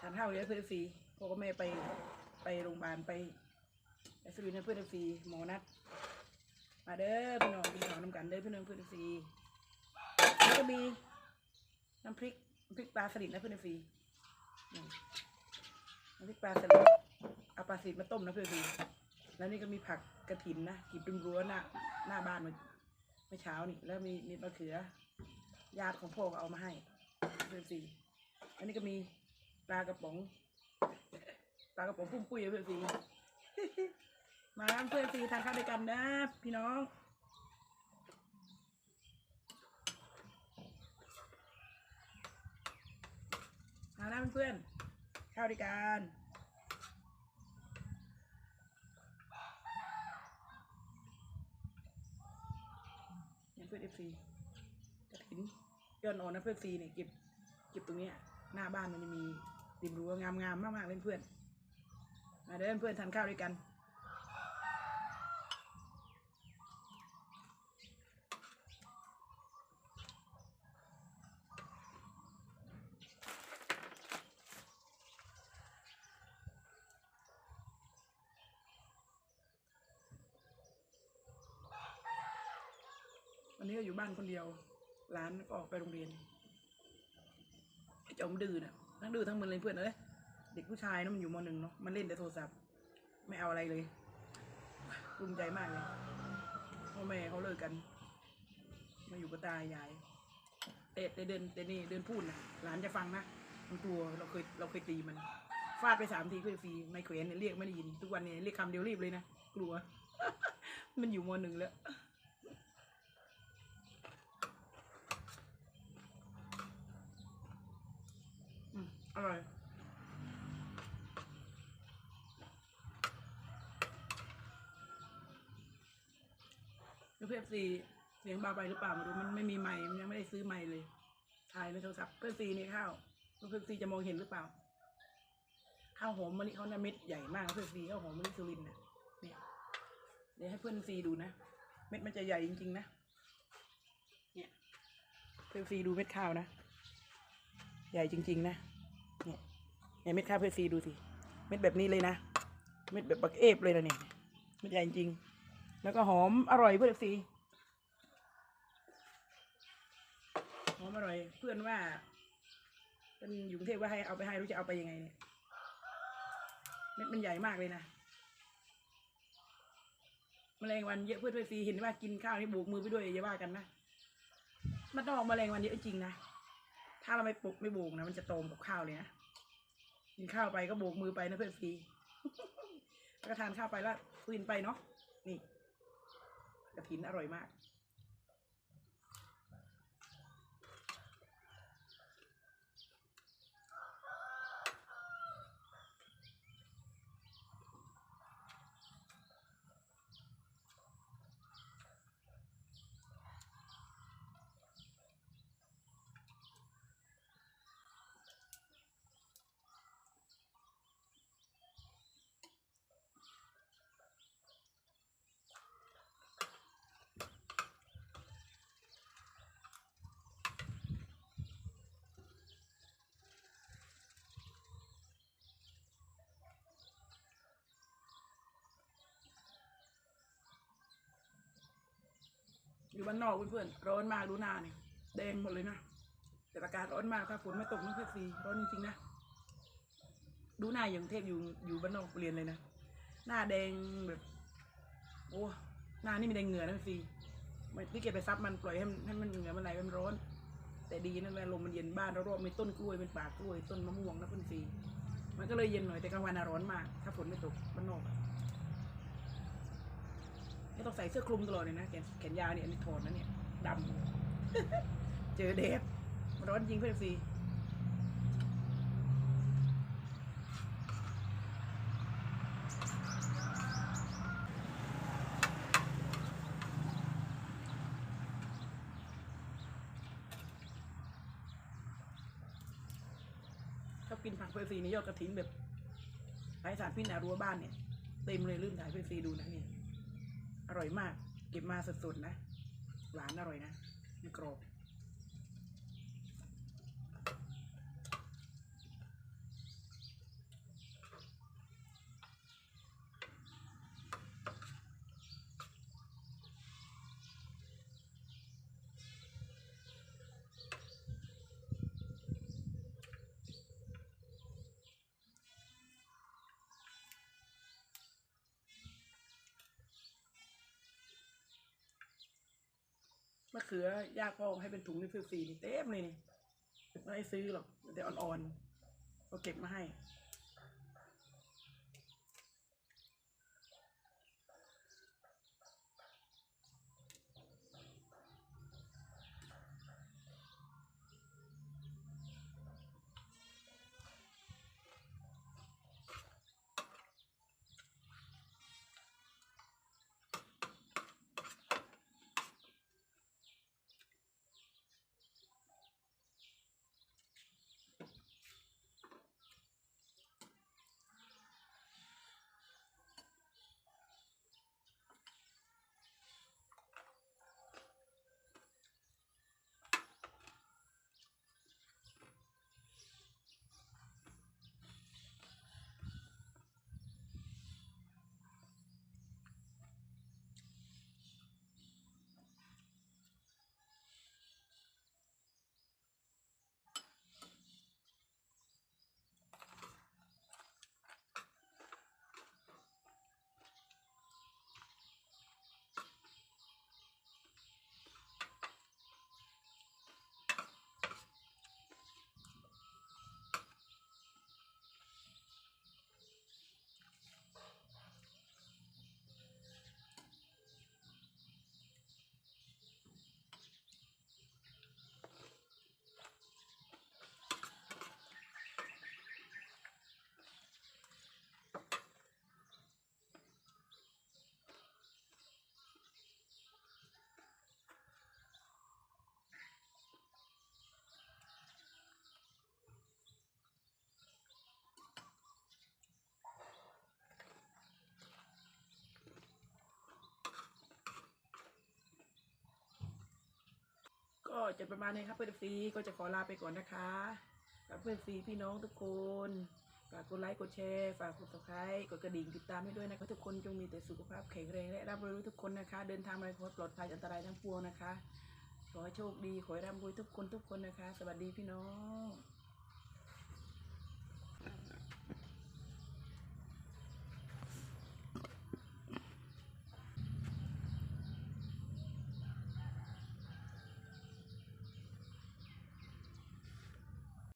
ทานข้าวเลี้ยงเพื่อนฟรีพ่อกับแม่ไปไปโรงพยาบาลไปไปสรุปให้เพื่อนฟรีหมอนัด มาเด้อพี่น้องกินข้าวน้ำกันเด้อพี่น้องเพื่อนฟรีแล้วก็มีน้ำพริกพริกปลาสลิดนะเพื่อนฟรีน้ำพริกปลาสลิดเอาปลาสลิดมาต้มนะเพื่อนฟรีแล้วนี่ก็มีผักกระถินนะกิบริมรั้วหน้าหน้าบ้านเมื่อเมื่อเช้านี่แล้วมีมีมะเขือญาติของพ่อก็เอามาให้เพื่อนฟรีอันนี้ก็มี ปลากระป๋อง ปลากระป๋องปุ้มปุ้ยเพื่อนฟรีมาแล้วเพื่อนฟรีทานข้าวด้วยกันนะ พี่น้องมาแล้วเพื่อนข้าวด้วยกันเนี่ยเพื่อนเอฟซีกระถินย้อดอ่อนนะเพื่อนฟรีเนี่ยเก็บเก็บตรงเนี้ยหน้าบ้านมันจะมี ริมรั้วงามๆมากๆเลยเพื่อนมาเด้อเพื่อนทานข้าวด้วยกันวันนี้ก็อยู่บ้านคนเดียวหลานก็ออกไปโรงเรียนไอ้จอมดื้อน่ะ ทั้งดื้อทั้งมึนเลยเพื่อนเอ้ยเด็กผู้ชายนะมันอยู่มหนึ่งเนาะมันเล่นแต่โทรศัพท์ ไม่เอาอะไรเลยภูมิใจมากเลยพ่อแม่เขาเลิกกัน มาอยู่กับตายายแต่แต่เดินแต่นี่เดินพูดนะหลานจะฟังนะมันกลัวเราเคยเราเคยตีมันฟาดไปสามทีเพื่อฟรีไม่เขวนเนี่ยเรียกไม่ได้ยิน ทุกวันเนี่ยเรียกคำเดียวรีบเลยนะกลัว มันอยู่มหนึ่งแล้ว อร่อยแล้วเพื่อนซีเสียงเบาไปหรือเปล่าไม่รู้มันไม่มีไม้มันยังไม่ได้ซื้อไม้เลย ถ่ายในโทรศัพท์เพื่อนซีนี่ข้าวเพื่อนซีจะมองเห็นหรือเปล่า ข้าวหอมมะลิเขาเนี่ยเม็ดใหญ่มากเพื่อนซีข้าวหอมมะลิสุรินทร์น่ะเนี่ยเดี๋ยวให้เพื่อนซีดูนะ เม็ดมันจะใหญ่จริงๆนะ เนี่ยเพื่อนซีดูเม็ดข้าวนะ ใหญ่จริง ๆ นะ เนี่ยเนี่ยเม็ดข้าวเพื่อซีดูสิ เม็ดแบบนี้เลยนะ เม็ดแบบบักเอฟเลยนะเนี่ยเม็ดใหญ่จริง แล้วก็หอมอร่อยเพื่อนซีหอมอร่อย เพื่อนว่าเป็นอยู่กรุงเทพว่าให้เอาไปให้รู้จะเอาไปยังไงเนี่ย เม็ดมันใหญ่มากเลยนะแมลงวันเยอะเพื่อนเพื่อนซีเห็นว่ากินข้าวนี่โบกมือไปด้วยอย่าว่ากันนะมันต้องออกแมลงวันเยอะจริงนะ ถ้าเราไม่ปลุกไม่โบกนะมันจะโตมกับข้าวเลยนะกินข้าวไปก็โบกมือไปนะเพื่อนฟรีแล้วก็ทานข้าวไปแล้วฟินไปเนาะนี่กระถินอร่อยมาก อยู่บ้านนอกเพื่อนๆร้อนมากดูหน้าเนี่ยแดงหมดเลยนะแต่อากาศร้อนมากถ้าฝนไม่ตกนี่เพื่อนฟรีร้อนจริงๆนะดูหน้าอย่างเทพอยู่อยู่บ้านนอกเรียนเลยนะหน้าแดงแบบโอ้หน้านี่มีแดงเหงื่อนะเพื่อนฟรีไม่ที่เก็บไปซับมันปล่อยให้มันให้มันเหงื่อมันไหลมันร้อน แต่ดีนั่นแหละลมมันเย็นบ้านเรารอบมีต้นกล้วยเป็นป่ากล้วยต้นมะม่วงนะเพื่อนฟรีมันก็เลยเย็นหน่อยแต่กลางวันน่ะร้อนมาก ถ้าฝนไม่ตกบ้านนอก ไม่ต้องใส่เสื้อคลุมตลอดเลยนะแขนแขนยาวเนี่ยอันนี้ถอดนะเนี่ยดำ เจอแดดมันร้อนจริงเพื่อนฟรีชอบกินผักเพื่อนฟรีในยอดกระถินแบบไร้สารพิษนะรั้วบ้านเนี่ย เต็มเลยลืมถ่ายเพื่อนฟรีดูนะนี่ อร่อยมาก เก็บมาสดๆนะ หวานอร่อยนะมันกรอบะเขือยากพ่อให้เป็นถุงนี่ฟรีนี่เต็มเลยนี่ไม่ให้ซื้อหรอกแต่อ่อนๆเราเก็บมาให้ จะประมาณนี้ครับเพื่อนฟรีก็จะขอลาไปก่อนนะคะกับเพื่อนฟรีพี่น้องทุกคนฝากกดไลค์กดแชร์ฝากกดติดตามกดกระดิ่งติดตามให้ด้วยนะคะทุกคนจงมีแต่สุขภาพแข็งแรงและร่ำรวยทุกคนนะคะ เดินทางมาขอปลอดภัยอันตรายทั้งปวงนะคะ ขอให้โชคดีขอให้ร่ำรวยทุกคนทุกคนนะคะ สวัสดีพี่น้อง